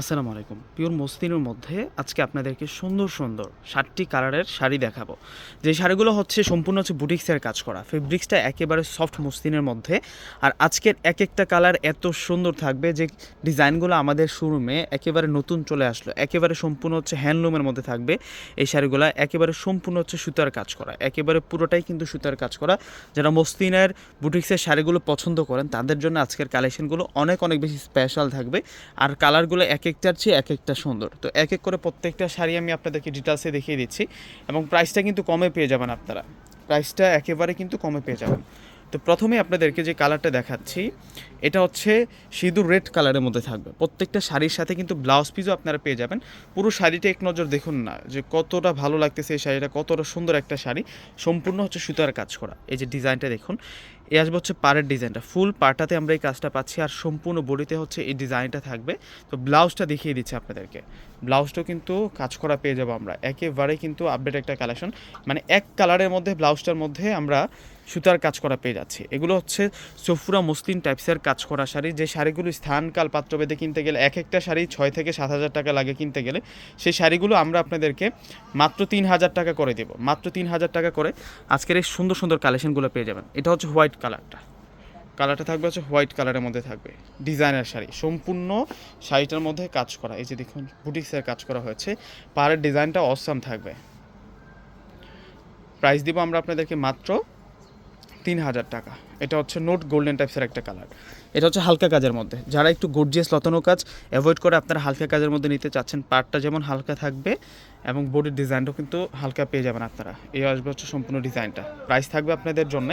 আসসালামু আলাইকুম। পিওর মসলিনের মধ্যে আজকে আপনাদেরকে সুন্দর সুন্দর ষাটটি কালারের শাড়ি দেখাবো। যে শাড়িগুলো হচ্ছে সম্পূর্ণ হচ্ছে বুটিক্সের কাজ করা। ফেব্রিক্সটা একেবারে সফট মসলিনের মধ্যে। আর আজকের এক একটা কালার এত সুন্দর থাকবে যে ডিজাইনগুলো আমাদের শোরুমে একেবারে নতুন চলে আসলো। একেবারে সম্পূর্ণ হচ্ছে হ্যান্ডলুমের মধ্যে থাকবে। এই শাড়িগুলো একেবারে সম্পূর্ণ হচ্ছে সুতার কাজ করা। একেবারে পুরোটাই কিন্তু সুতার কাজ করা। যারা মসলিনের, বুটিক্সের শাড়িগুলো পছন্দ করেন, তাদের জন্য আজকের কালেকশনগুলো অনেক অনেক বেশি স্পেশাল থাকবে। আর কালারগুলো এক একটার চেয়ে এক একটা সুন্দর। তো এক এক করে প্রত্যেকটা শাড়ি আমি আপনাদেরকে ডিটেলসে দেখিয়ে দিচ্ছি এবং প্রাইসটা কিন্তু কমে পেয়ে যাবেন আপনারা। প্রাইসটা একেবারে কিন্তু কমে পেয়ে যাবেন। তো প্রথমে আপনাদেরকে যে কালারটা দেখাচ্ছি, এটা হচ্ছে সিঁদুর রেড কালারের মধ্যে থাকবে। প্রত্যেকটা শাড়ির সাথে কিন্তু ব্লাউজ পিসও আপনারা পেয়ে যাবেন। পুরো শাড়িটা এক নজর দেখুন না যে কতটা ভালো লাগতেছে এই শাড়িটা, কতটা সুন্দর একটা শাড়ি। সম্পূর্ণ হচ্ছে সুতার কাজ করা। এই যে ডিজাইনটা দেখুন। এই আসবে হচ্ছে পাড়ের ডিজাইনটা। ফুল পাটাতে আমরা এই কাজটা পাচ্ছি আর সম্পূর্ণ বডিতে হচ্ছে এই ডিজাইনটা থাকবে। তো ব্লাউজটা দেখিয়ে দিচ্ছে আপনাদেরকে। ব্লাউজটাও কিন্তু কাজ করা পেয়ে যাব আমরা। একেবারে কিন্তু আপডেট একটা কালেকশন মানে এক কালারের মধ্যে, ব্লাউজটার মধ্যে আমরা সুতার কাজ করা পেয়ে যাচ্ছি। এগুলো হচ্ছে সফুরা মুসলিম টাইপসের কাজ করা শাড়ি। যে শাড়িগুলো স্থানকাল পাত্রভেদে কিনতে গেলে এক একটা শাড়ি ছয় থেকে সাত হাজার টাকা লাগে কিনতে গেলে, সেই শাড়িগুলো আমরা আপনাদেরকে মাত্র তিন হাজার টাকা করে দেবো। মাত্র তিন হাজার টাকা করে আজকের এই সুন্দর সুন্দর কালেকশনগুলো পেয়ে যাবেন। এটা হচ্ছে হোয়াইট কালারটা কালারটা থাকবে হচ্ছে হোয়াইট কালারের মধ্যে থাকবে। ডিজাইনার শাড়ি। সম্পূর্ণ শাড়িটার মধ্যে কাজ করা। এই যে দেখুন বুটিক্সের কাজ করা হয়েছে। পাড়ের ডিজাইনটা অসাম থাকবে। প্রাইস দিব আমরা আপনাদেরকে মাত্র তিন হাজার টাকা। এটা হচ্ছে নোট গোল্ডেন টাইপসের একটা কালার এটা হচ্ছে হালকা কাজের মধ্যে। যারা একটু গর্জিয়াস লতানো কাজ অ্যাভয়েড করে আপনারা হালকা কাজের মধ্যে নিতে চাচ্ছেন পার্টটা যেমন হালকা থাকবে এবং বডির ডিজাইনটাও কিন্তু হালকা পেয়ে যাবেন আপনারা। এই আসবে হচ্ছে সম্পূর্ণ ডিজাইনটা প্রাইস থাকবে আপনাদের জন্য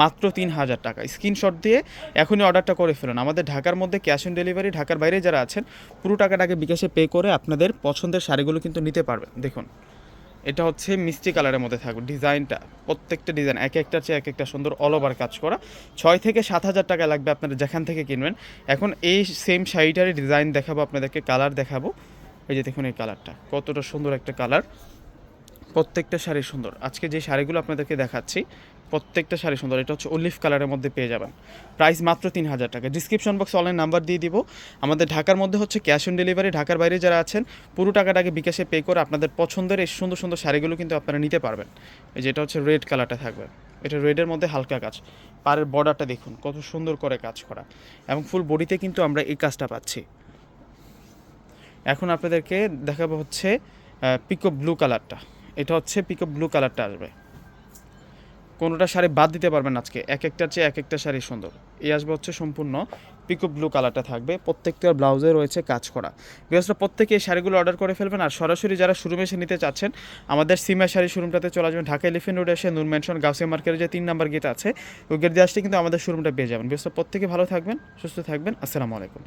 মাত্র তিন হাজার টাকা। স্ক্রিনশট দিয়ে এখনই অর্ডারটা করে ফেলুন। আমাদের ঢাকার মধ্যে ক্যাশ অন ডেলিভারি ঢাকার বাইরে যারা আছেন, পুরো টাকাটাকে বিকাশে পে করে আপনাদের পছন্দের শাড়িগুলো কিন্তু নিতে পারবেন। দেখুন এটা হচ্ছে মিষ্টি কালারের মধ্যে থাকবে ডিজাইনটা, প্রত্যেকটা ডিজাইন, এক একটা চেয়ে এক একটা সুন্দর অল ওভার কাজ করা। ছয় থেকে সাত হাজার টাকা লাগবে আপনারা যেখান থেকে কিনবেন। এখন এই সেম শাড়িটারই ডিজাইন দেখাবো, আপনাদেরকে কালার দেখাবো। এই যে দেখুন এই কালারটা কতটা সুন্দর একটা কালার প্রত্যেকটা শাড়ি সুন্দর। আজকে যে শাড়িগুলো আপনাদেরকে দেখাচ্ছি, প্রত্যেকটা শাড়ি সুন্দর। এটা হচ্ছে অলিভ কালারের মধ্যে পেয়ে যাবেন। প্রাইস মাত্র তিন হাজার টাকা ডিসক্রিপশন বক্স অনলাইন নাম্বার দিয়ে দিব। আমাদের ঢাকার মধ্যে হচ্ছে ক্যাশ অন ডেলিভারি ঢাকার বাইরে যারা আছেন, পুরো টাকাটাকে বিকাশে পে করে আপনাদের পছন্দের এই সুন্দর সুন্দর শাড়িগুলো কিন্তু আপনারা নিতে পারবেন। এই যেটা হচ্ছে রেড কালারটা থাকবে। এটা রেডের মধ্যে হালকা কাজ। পাড়ের বর্ডারটা দেখুন, কত সুন্দর করে কাজ করা। এবং ফুল বডিতে কিন্তু আমরা এই কাজটা পাচ্ছি। এখন আপনাদেরকে দেখাবো হচ্ছে পিকো ব্লু কালারটা এটা হচ্ছে পিকো ব্লু কালারটা আসবে। কোনোটা শাড়ি বাদ দিতে পারবেন আজকে। এক একটার চেয়ে এক একটা শাড়ি সুন্দর। এই আসবে হচ্ছে সম্পূর্ণ পিকো ব্লু কালারটা থাকবে। প্রত্যেকটা ব্লাউজে রয়েছে কাজ করা। বিকজটা প্রত্যেকে এই শাড়িগুলো অর্ডার করে ফেলবেন আর সরাসরি যারা শোরুমে এসে নিতে চাচ্ছেন, আমাদের সিমা শাড়ি শোরুমটাতে চলে আসবেন। ঢাকা এলিফেন্ট রোডে এসে নুন মেনশন গাউসিয়া মার্কেটের যে তিন নাম্বার গেট আছে, ওই গেট দিয়ে আসলে কিন্তু আমাদের শোরুমটা পেয়ে যাবেন। বিকজটা প্রত্যেকে ভালো থাকবেন, সুস্থ থাকবেন। আসসালামু আলাইকুম।